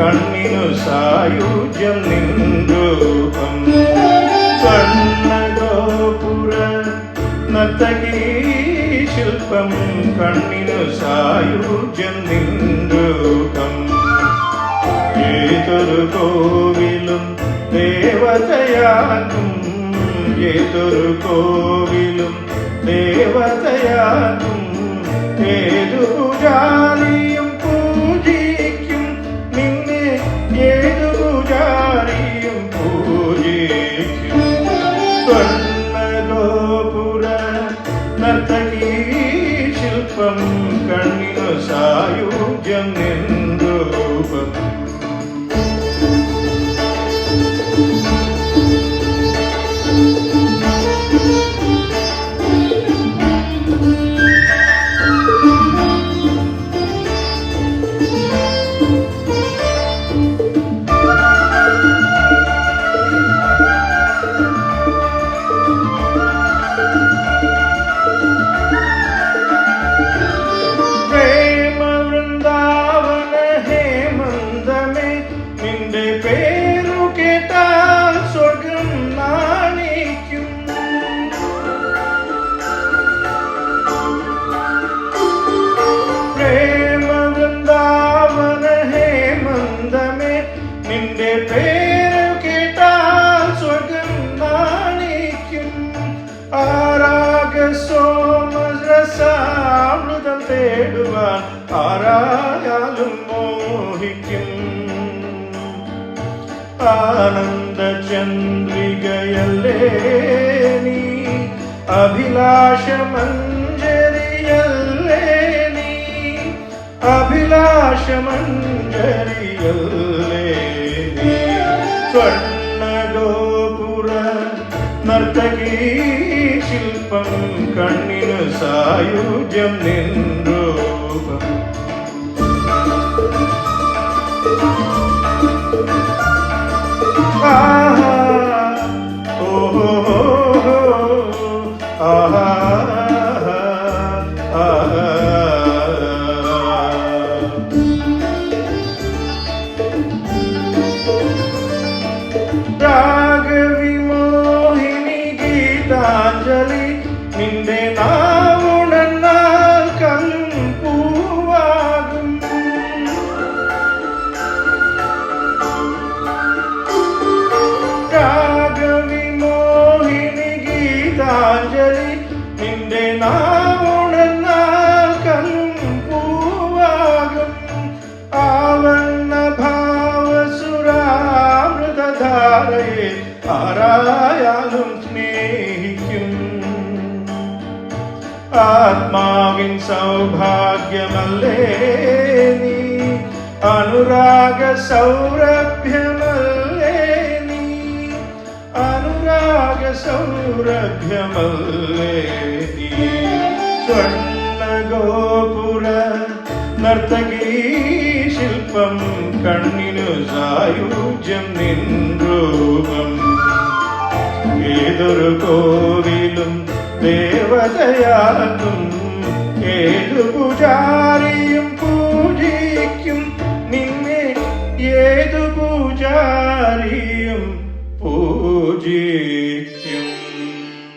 കണ്ണിനു സായുജ്യം നിന്ദൂപം. കണ്ണഗോപുര നർത്തകീ ശില്പം കണ്ണിനു സായുജ്യം നിന്ദൂപം. ഏതൊരു കോവിലും ദേവതയാകും. ഏതൊരു കോവിലും ദേവതയാകും. Yandırma നിന്റെ പേര് കേട്ടാൽ സ്വർഗം നാണിക്കും. സോമരസാമൃതം തേടുവാൻ ആരായാലും മോഹിക്കും. ആനന്ദ ചന്ദ്രികയല്ലേ നീ? അഭിലാഷമഞ്ജരിയല്ലേ നീ? അഭിലാഷ മഞ്ജരിയല്ലേ നീ സ്വർണഗോപുര നർത്തകീ ശില്പം കണ്ണിനു സായുജ്യം ആഹാ ஆகவே ആത്മാവിൻ സൗഭാഗ്യമല്ലേ നീ? അനുരാഗ സൗരഭ്യമല്ലേ നീ? അനുരാഗ സൗരഭ്യമല്ലേ നീ? സ്വർണഗോപുര നർത്തകീ ശില്പം കണ്ണിനു സായുജ്യം നിൻരൂപം ഏതൊരു കോവിലും ദേവതയാകും ഏതു പൂജാരിയും